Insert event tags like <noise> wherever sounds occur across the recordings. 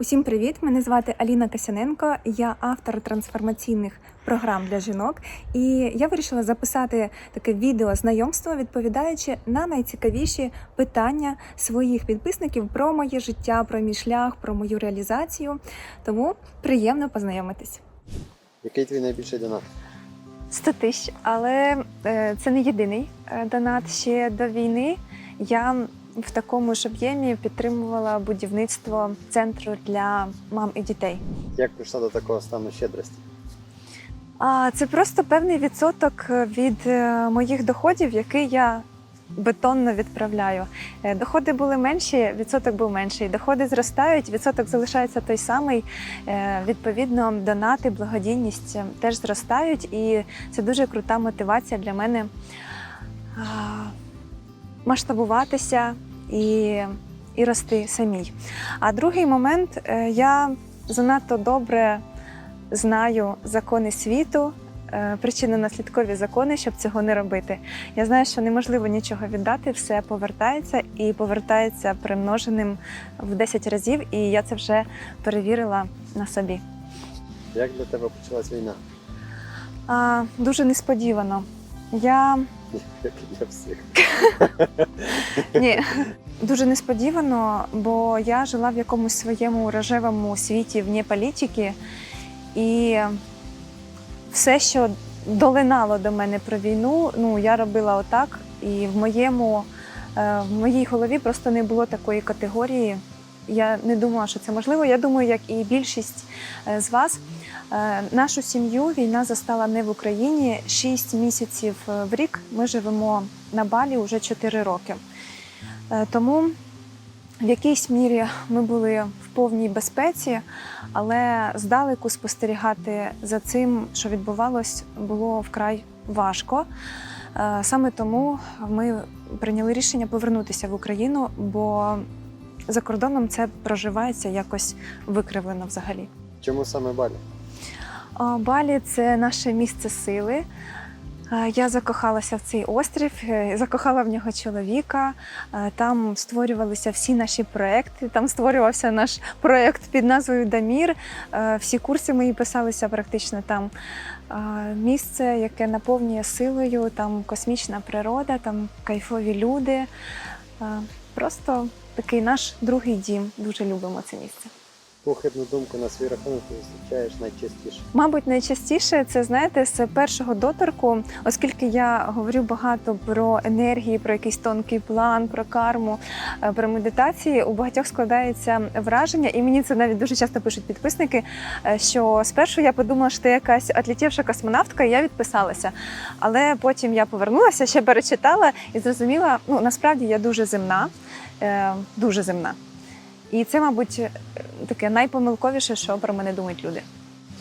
Усім привіт! Мене звати Аліна Касяненко. Я автор трансформаційних програм для жінок. І я вирішила записати таке відео знайомство, відповідаючи на найцікавіші питання своїх підписників про моє життя, про мій шлях, про мою реалізацію. Тому приємно познайомитись. Який твій найбільший донат? 100 тисяч, але е, це не єдиний е, донат. Ще до війни я в такому ж об'ємі підтримувала будівництво центру для мам і дітей. Як прийшла до такого стану щедрості? А це просто певний відсоток від е, моїх доходів, який я бетонно відправляю. Е, Доходи були менші, відсоток був менший. Доходи зростають, відсоток залишається той самий. Е, Відповідно, донати, благодійність теж зростають, і це дуже крута мотивація для мене масштабуватися і, і рости самій. А другий момент е, я занадто добре знаю закони світу, е, причинно-наслідкові закони, щоб цього не робити. Я знаю, що неможливо нічого віддати, все повертається і повертається примноженим в 10 разів, і я це вже перевірила на собі. Як для тебе почалась війна? А, дуже несподівано. Я Для всіх. Ні, дуже несподівано, бо я жила в якомусь своєму рожевому світі вне політики, і все, що долинало до мене про війну, ну я робила отак. І в моєму е, в моїй голові просто не було такої категорії. Я не думала, що це можливо. Я думаю, як і більшість е, з вас. Е, Нашу сім'ю війна застала не в Україні. Шість місяців е, в рік ми живемо на Балі вже 4 роки. Е, Тому в якійсь мірі ми були в повній безпеці, але здалеку спостерігати за цим, що відбувалось, було вкрай важко. Саме тому ми прийняли рішення повернутися в Україну, бо за кордоном це проживається якось викривлено взагалі. Чому саме Балі? Балі це наше місце сили. Я закохалася в цей острів, е, закохала в нього чоловіка. Там створювалися всі наші проекти. Там створювався наш проект під назвою Дамір. Всі курси мої писалися практично там. Місце, яке наповнює силою, там космічна природа, там кайфові люди. Просто такий наш другий дім. Дуже любимо це місце. Похибну думку на свій рахунок ти зустрічаєш найчастіше. Мабуть, найчастіше це знаєте з першого доторку, оскільки я говорю багато про енергії, про якийсь тонкий план, про карму, е, про медитації. У багатьох складається враження, і мені це навіть дуже часто пишуть підписники. е, Що спершу я подумала, що ти якась отлітівша космонавтка, і я відписалася. Але потім я повернулася, ще перечитала і зрозуміла, ну насправді я дуже земна, е, дуже земна. І це, мабуть, е, таке найпомилковіше, що про мене думають люди.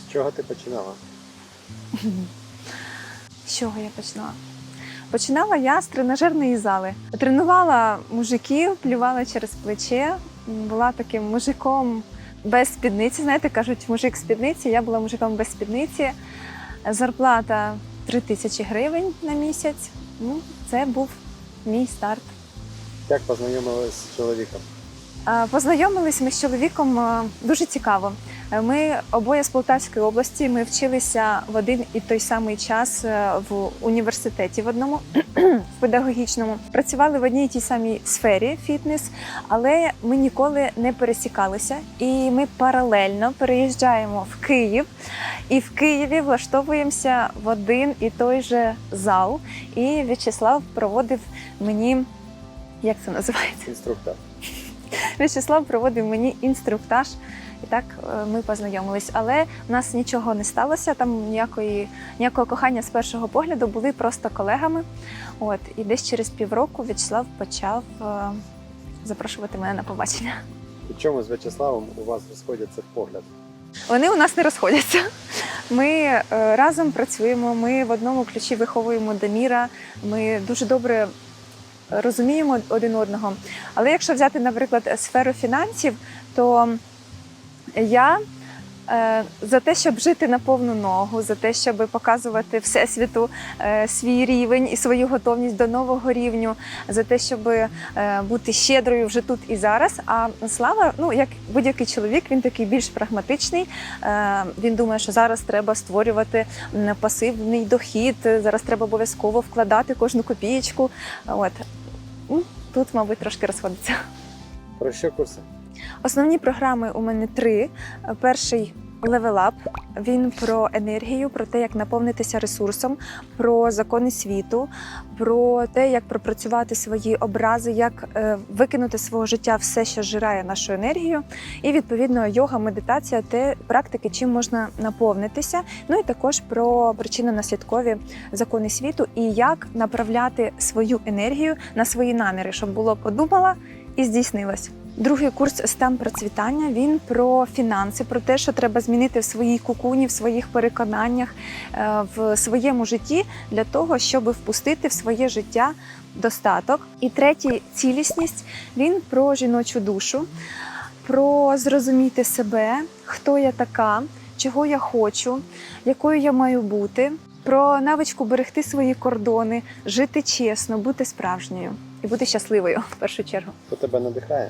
З чого ти починала? З чого я починала? Починала я з тренажерної зали. Тренувала мужиків, плювала через плече, була таким мужиком без спідниці. Знаєте, кажуть, мужик спідниці. Я була мужиком без спідниці. Зарплата 3 тисячі гривень на місяць. Ну, це був мій старт. Як познайомилась з чоловіком? Познайомились ми з чоловіком дуже цікаво. Е, Ми обоє з Полтавської області. Ми вчилися в один і той самий час е, в університеті в одному <clears throat> в педагогічному. Працювали в одній і тій самій сфері фітнес, але ми ніколи не пересікалися. І ми паралельно переїжджаємо в Київ. І в Києві влаштовуємося в один і той же зал. І В'ячеслав проводив мені, як це називається? Інструктор. В'ячеслав проводив мені інструктаж, і так е, ми познайомились. Але в нас нічого не сталося, там ніякої, ніякого кохання з першого погляду були просто колегами. От, і десь через півроку В'ячеслав почав е, запрошувати мене на побачення. У чому з В'ячеславом у вас розходяться погляди? Вони у нас не розходяться. Ми е, разом працюємо, ми в одному ключі виховуємо Даміра, ми дуже добре розуміємо один одного. Але якщо взяти, наприклад, сферу фінансів, то я е, за те, щоб жити на повну ногу, за те, щоб показувати всесвіту е, свій рівень і свою готовність до нового рівню, за те, щоб е, бути щедрою вже тут і зараз. А слава, ну як будь-який чоловік, він такий більш прагматичний. Він думає, що зараз треба створювати пасивний дохід, зараз треба обов'язково вкладати кожну копієчку. От тут, мабуть, трошки розходиться. Про що курси? Основні програми у мене три. Перший Up. Він про енергію, про те, як наповнитися ресурсом, про закони світу, про те, як пропрацювати свої образи, як е, викинути з свого життя все, що зжирає нашу енергію. І відповідно йога, медитація, те практики, чим можна наповнитися. Ну і також про причинно-наслідкові закони світу і як направляти свою енергію на свої наміри, щоб було подумала і здійснилось. Другий курс стан процвітання. Він про фінанси, про те, що треба змінити в своїй кукуні, в своїх переконаннях, е, в своєму житті для того, щоб впустити в своє життя достаток. І третій цілісність він про жіночу душу, про зрозуміти себе, хто я така, чого я хочу, якою я маю бути, про навичку берегти свої кордони, жити чесно, бути справжньою і бути щасливою в першу чергу. Хто тебе надихає?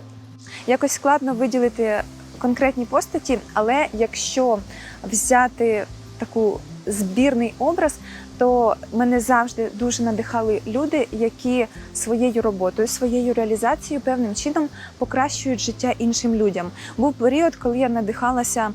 Якось складно виділити конкретні постаті, але якщо взяти таку збірний образ, то мене завжди дуже надихали люди, які своєю роботою, своєю реалізацією певним чином покращують життя іншим людям. Був період, коли я надихалася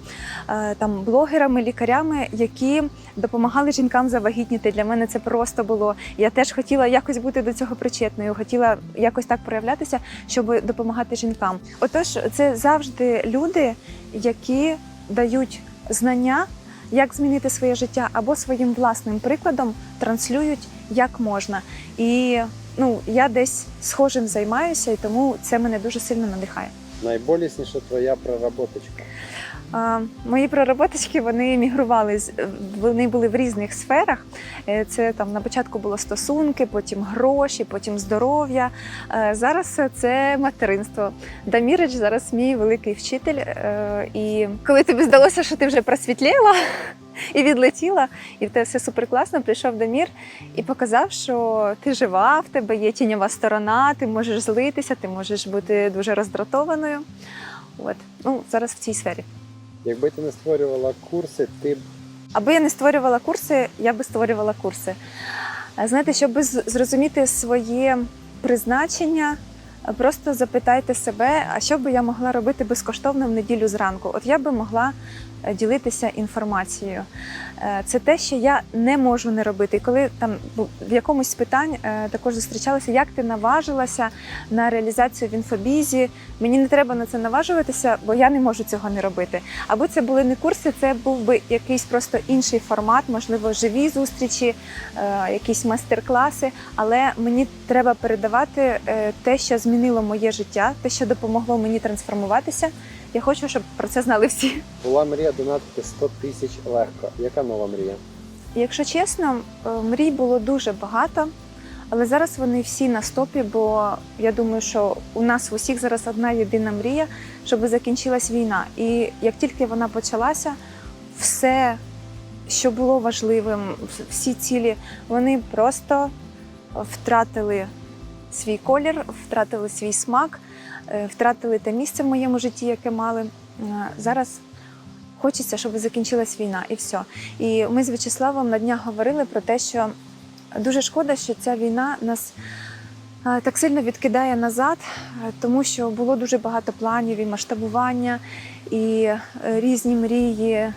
е, там блогерами, лікарями, які допомагали жінкам завагітніти. Для мене це просто було. Я теж хотіла якось бути до цього причетною, хотіла якось так проявлятися, щоб допомагати жінкам. Отож, це завжди люди, які дають знання, як змінити своє життя, або своїм власним прикладом транслюють як можна. І ну я десь схожим займаюся, і тому це мене дуже сильно надихає. Найболісніша твоя проработочка. Мої проработочки вони мігрували з- вони були в різних сферах. Е, Це там на початку було стосунки, потім гроші, потім здоров'я. Е, Зараз це материнство. Дамірич зараз мій великий вчитель. Е, І коли тобі здалося, що ти вже просвітліла <laughs> і відлетіла, і в тебе все супер класно, прийшов Дамір і показав, що ти жива, в тебе є тіньова сторона, ти можеш злитися, ти можеш бути дуже роздратованою. От ну зараз в цій сфері. Якби ти не створювала курси, ти б Аби я не створювала курси, я би створювала курси. Знаєте, щоб зрозуміти своє призначення, просто запитайте себе, а що би я могла робити безкоштовно в неділю зранку? От я би могла ділитися інформацією. Е, Це те, що я не можу не робити. Коли там в якомусь з питань е, також зустрічалася, як ти наважилася на реалізацію в інфобізі, мені не треба на це наважуватися, бо я не можу цього не робити. Аби це були не курси, це був би якийсь просто інший формат, можливо, живі зустрічі, е, якісь майстер-класи. Але мені треба передавати е, те, що змінило моє життя, те, що допомогло мені трансформуватися. Я хочу, щоб про це знали всі. була мрія донатити 100 тисяч легко. Яка нова мрія? Якщо чесно, е, мрій було дуже багато, але зараз вони всі на стопі, бо я думаю, що у нас в усіх зараз одна єдина мрія, щоб закінчилась війна. І як тільки вона почалася, все, що було важливим, всі цілі, вони просто втратили свій колір, втратили свій смак, втратили те місце в моєму житті, яке мали. Е, Зараз хочеться, щоб закінчилась війна, і все. І ми з В'ячеславом на днях говорили про те, що дуже шкода, що ця війна нас е, так сильно відкидає назад, е, тому що було дуже багато планів і масштабування, і е, різні мрії, е,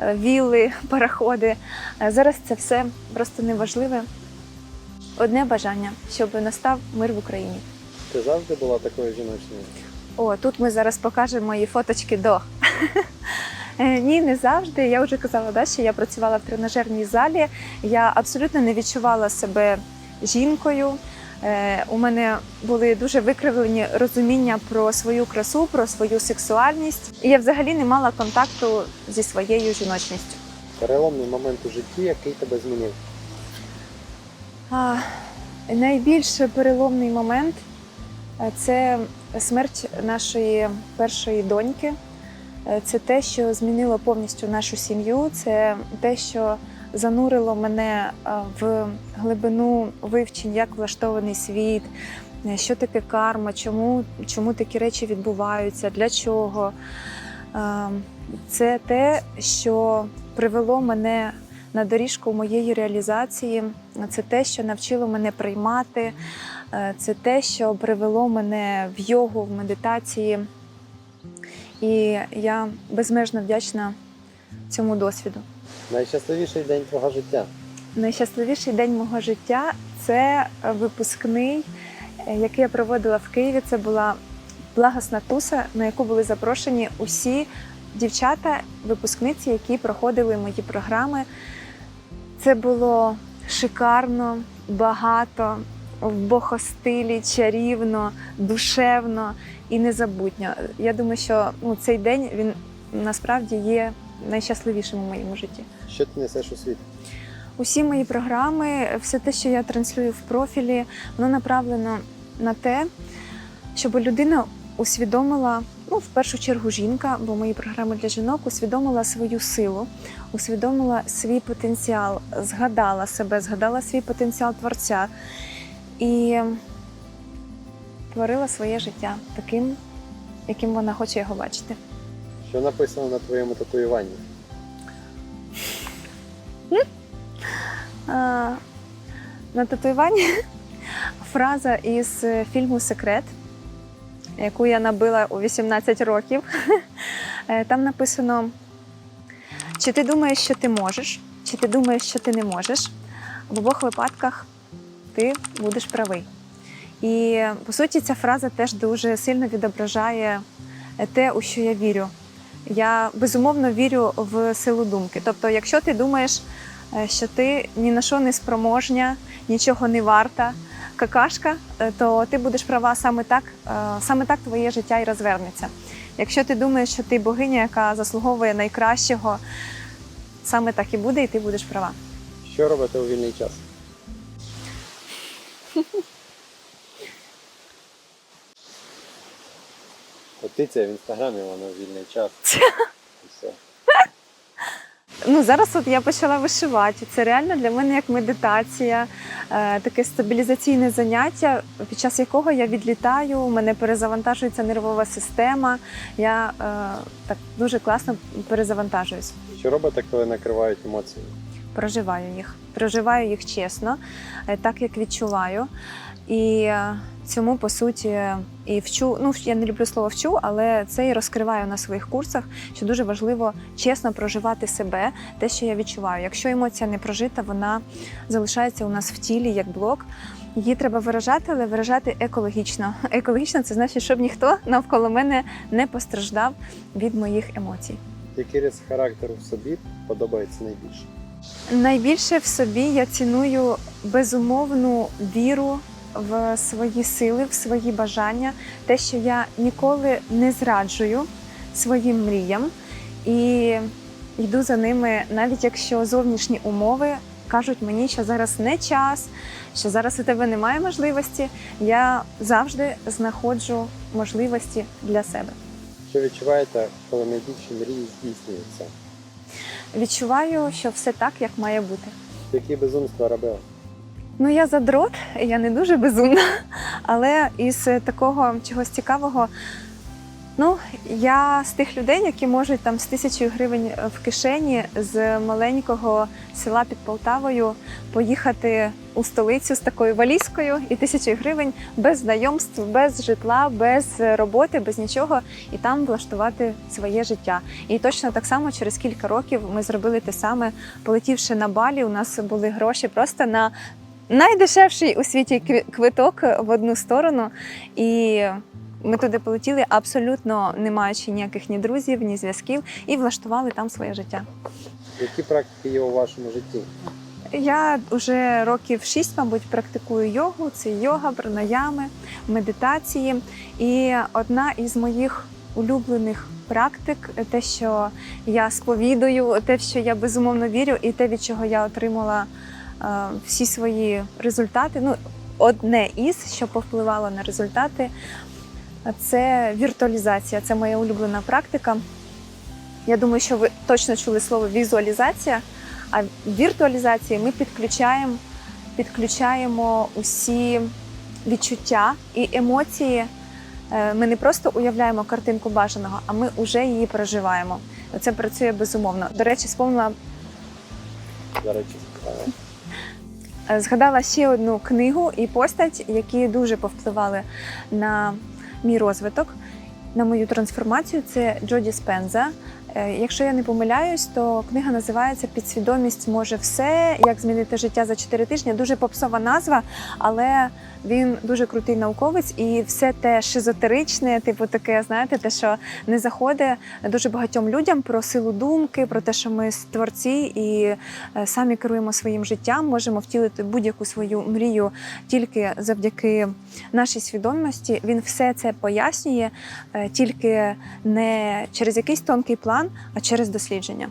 вілли, <laughs> параходи. Е, Зараз це все просто неважливе. Одне бажання, щоб настав мир в Україні. Ти завжди була такою жіночною? О, тут ми зараз покажемо мої фоточки до. <laughs> Е, Ні, не завжди. Я вже казала, да, що я працювала в тренажерній залі. Я абсолютно не відчувала себе жінкою. Е, У мене були дуже викривлені розуміння про свою красу, про свою сексуальність. І я взагалі не мала контакту зі своєю жіночністю. Переломний момент у житті, який тебе змінив. А, найбільш переломний момент це смерть нашої першої доньки. Е, Це те, що змінило повністю нашу сім'ю, це те, що занурило мене е, в глибину вивчень, як влаштований світ, е, що таке карма, чому, чому такі речі відбуваються, для чого. Е, Це те, що привело мене на доріжку моєї реалізації. Це те, що навчило мене приймати, е, це те, що привело мене в йогу, в медитації. І я безмежно вдячна цьому досвіду. Найщасливіший день твого життя. Найщасливіший день мого життя це випускний, е, який я проводила в Києві. Це була благосна туса, на яку були запрошені усі дівчата, випускниці, які проходили мої програми. Це було шикарно, багато, в богостилі, чарівно, душевно і незабутньо. Я думаю, що ну, цей день він насправді є найщасливішим у моєму житті. Що ти несеш у світ? Усі мої програми, все те, що я транслюю в профілі, воно направлено на те, щоб людина усвідомила, ну, в першу чергу, жінка, бо мої програми для жінок усвідомила свою силу, усвідомила свій потенціал, згадала себе, згадала свій потенціал творця і творила своє життя таким, яким вона хоче його бачити. Що написано на твоєму татуюванні? На татуюванні <laughs> фраза із фільму Секрет, яку я набила у 18 років. <laughs> Е, Там написано: чи ти думаєш, що ти можеш, чи ти думаєш, що ти не можеш. В обох випадках ти будеш правий. І по суті, ця фраза теж дуже сильно відображає е, те, у що я вірю. Я безумовно вірю в силу думки. Тобто, якщо ти думаєш, е, що ти ні на що не спроможня, нічого не варта, какашка, е, то ти будеш права саме так, е, саме так твоє життя і розвернеться. Якщо ти думаєш, що ти богиня, яка заслуговує найкращого, саме так і буде, і ти будеш права. Що робите у вільний час? <laughs> Котиця в інстаграмі, вона в вільний час. <laughs> Ну зараз от я почала вишивати. Це реально для мене як медитація, е, таке стабілізаційне заняття, під час якого я відлітаю, у мене перезавантажується нервова система. Я е, так дуже класно перезавантажуюсь. Що робите, коли накривають емоції? Проживаю їх, проживаю їх чесно, е, так як відчуваю. І цьому по суті і вчу. Ну я не люблю слово вчу, але це і розкриваю на своїх курсах, що дуже важливо чесно проживати себе, те, що я відчуваю. Якщо емоція не прожита, вона залишається у нас в тілі як блок. Її треба виражати, але виражати екологічно. <laughs> Екологічно це значить, щоб ніхто навколо мене не постраждав від моїх емоцій. Які риси характеру в собі подобається найбільше? Найбільше в собі я ціную безумовну віру в свої сили, в свої бажання, те, що я ніколи не зраджую своїм мріям і йду за ними, навіть якщо зовнішні умови кажуть мені, що зараз не час, що зараз у тебе немає можливості. Я завжди знаходжу можливості для себе. Що відчуваєте, коли найбільші мрії здійснюються? Відчуваю, що все так, як має бути. Які безумства робила? Ну, я задрот, я не дуже безумна, але із такого чогось цікавого. Ну, я з тих людей, які можуть там з тисячою гривень в кишені з маленького села під Полтавою поїхати у столицю з такою валізкою і тисячою гривень без знайомств, без житла, без роботи, без нічого, і там влаштувати своє життя. І точно так само через кілька років ми зробили те саме, полетівши на балі. У нас були гроші просто на найдешевший у світі квиток в одну сторону. І ми туди полетіли абсолютно не маючи ніяких ні друзів, ні зв'язків, і влаштували там своє життя. Які практики є у вашому житті? Я вже років шість, мабуть, практикую йогу. Це йога, пранаями, медитації. І одна із моїх улюблених практик, те, що я сповідую, те, що я безумовно вірю, і те, від чого я отримала всі свої результати. Ну, одне із, що повпливало на результати, це віртуалізація. Це моя улюблена практика. Я думаю, що ви точно чули слово візуалізація. А віртуалізації ми підключаємо, підключаємо усі відчуття і емоції. Е, Ми не просто уявляємо картинку бажаного, а ми вже її проживаємо. Це працює безумовно. До речі, сповнила До речі. Е, Згадала ще одну книгу і постать, які дуже повпливали на мій розвиток, на мою трансформацію. Це Джоді Спенза. Е, Якщо я не помиляюсь, то книга називається Підсвідомість може все. Як змінити життя за 4 тижні. Дуже попсова назва, але він дуже крутий науковець, і все те шизотеричне, типу таке, знаєте, те, що не заходить дуже багатьом людям про силу думки, про те, що ми творці і е, самі керуємо своїм життям, можемо втілити будь-яку свою мрію тільки завдяки нашій свідомості. Він все це пояснює е, тільки не через якийсь тонкий план, а через дослідження.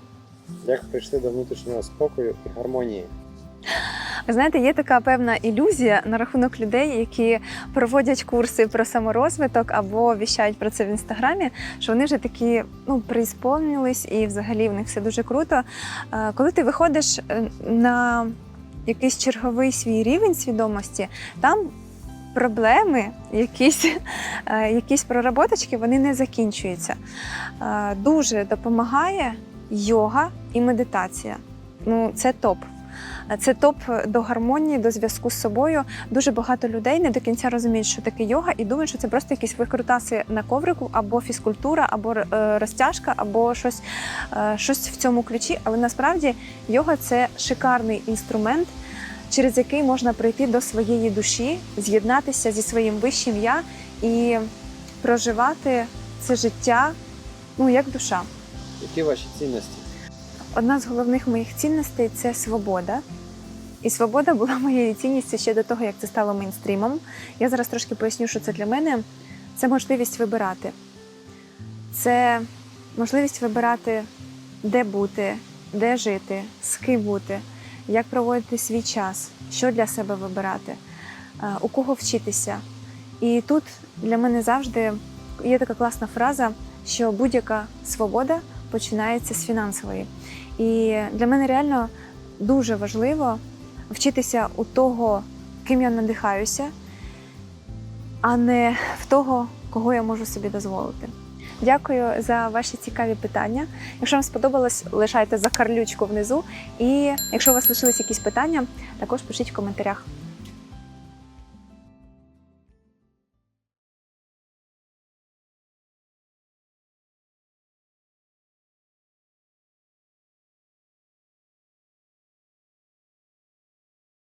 Як прийшли до внутрішнього спокою і гармонії? Ви знаєте, є така певна ілюзія на рахунок людей, які проводять курси про саморозвиток або віщають про це в інстаграмі, що вони вже такі ну преісполнились і взагалі в них все дуже круто. Е, Коли ти виходиш е, на якийсь черговий свій рівень свідомості, там проблеми, якісь, е, якісь проработочки, вони не закінчуються. Е, Дуже допомагає йога і медитація. Ну, це топ. Це топ до гармонії, до зв'язку з собою. Дуже багато людей не до кінця розуміють, що таке йога, і думають, що це просто якісь викрутаси на коврику, або фізкультура, або е, розтяжка, або щось, щось в цьому ключі. Але насправді йога це шикарний інструмент, через який можна прийти до своєї душі, з'єднатися зі своїм вищим я і проживати це життя ну як душа. Які ваші цінності? Одна з головних моїх цінностей це свобода. І свобода була моєю цінністю ще до того, як це стало мейнстрімом. Я зараз трошки поясню, що це для мене. Це можливість вибирати. Це можливість вибирати, де бути, де жити, з ким бути, як проводити свій час, що для себе вибирати, е, у кого вчитися. І тут для мене завжди є така класна фраза, що будь-яка свобода починається з фінансової. І для мене реально дуже важливо вчитися у того, ким я надихаюся, а не в того, кого я можу собі дозволити. Дякую за ваші цікаві питання. Якщо вам сподобалось, лишайте закарлючку внизу. І якщо у вас лишились якісь питання, також пишіть в коментарях.